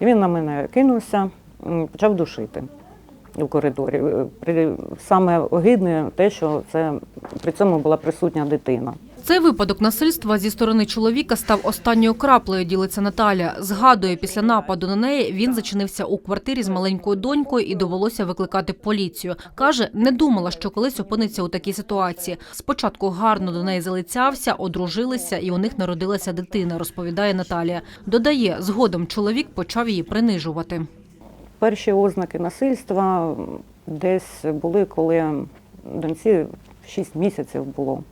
І він на мене кинувся, почав душити у коридорі. Е, Саме огидне те, що це при цьому була присутня дитина. Цей випадок насильства зі сторони чоловіка став останньою краплею, ділиться Наталя. Згадує, після нападу на неї він зачинився у квартирі з маленькою донькою і довелося викликати поліцію. Каже, не думала, що колись опиниться у такій ситуації. Спочатку гарно до неї залицявся, одружилися, і у них народилася дитина, розповідає Наталія. Додає, згодом чоловік почав її принижувати. Перші ознаки насильства десь були, коли доньці 6 місяців було.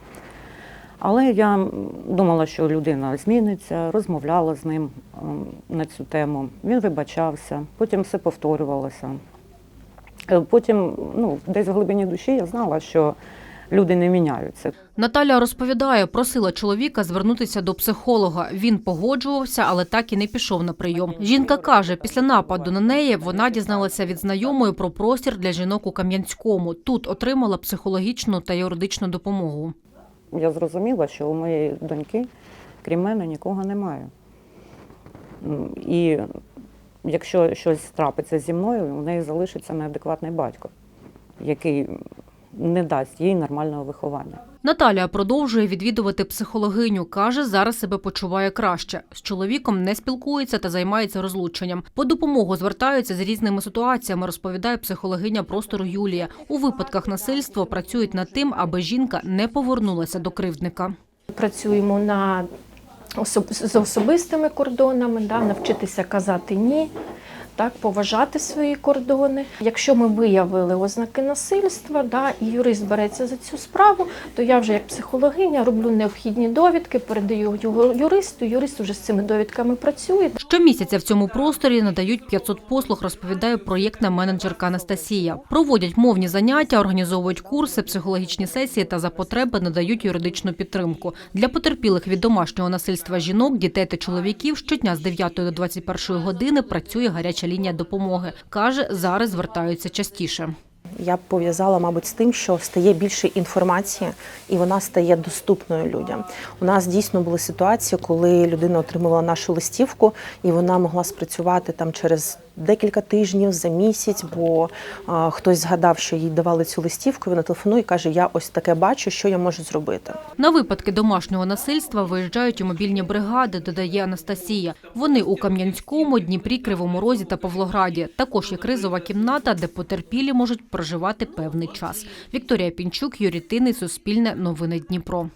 Але я думала, що людина зміниться, розмовляла з ним ем, на цю тему. Він вибачався, потім все повторювалося. Е, Потім, ну, десь в глибині душі я знала, що люди не міняються. Наталя розповідає, просила чоловіка звернутися до психолога. Він погоджувався, але так і не пішов на прийом. Жінка каже, після нападу на неї вона дізналася від знайомої про простір для жінок у Кам'янському. Тут отримала психологічну та юридичну допомогу. Я зрозуміла, що у моєї доньки, крім мене, нікого немає. І якщо щось трапиться зі мною, у неї залишиться неадекватний батько, який не дасть їй нормального виховання. Наталія продовжує відвідувати психологиню. каже, зараз себе почуває краще. З чоловіком не спілкується та займається розлученням. По допомогу звертаються з різними ситуаціями, розповідає психологиня простору Юлія. У випадках насильства працюють над тим, аби жінка не повернулася до кривдника. Працюємо на особ... з особистими кордонами, да, навчитися казати ні, так, поважати свої кордони. Якщо ми виявили ознаки насильства, да, і юрист береться за цю справу, то я вже як психологиня роблю необхідні довідки, передаю його юристу. Юрист вже з цими довідками працює. Щомісяця в цьому просторі надають 500 послуг, розповідає проєктна менеджерка Анастасія. Проводять мовні заняття, організовують курси, психологічні сесії та за потреби надають юридичну підтримку. Для потерпілих від домашнього насильства жінок, дітей та чоловіків щодня з 9 до 21 години працює гаряча лінія допомоги. Каже, зараз звертаються частіше. Я б пов'язала, мабуть, з тим, що стає більше інформації і вона стає доступною людям. У нас дійсно були ситуації, коли людина отримала нашу листівку, і вона могла спрацювати там через декілька тижнів за місяць, бо а, хтось згадав, що їй давали цю листівку. Вона телефонує і каже: Я ось таке бачу, що я можу зробити. На випадки домашнього насильства виїжджають у мобільні бригади, додає Анастасія. Вони у Кам'янському, Дніпрі, Кривому Розі та Павлограді. Також є кризова кімната, де потерпілі можуть проживати певний час. Вікторія Пінчук, Юрій Тиний, Суспільне, Новини Дніпро.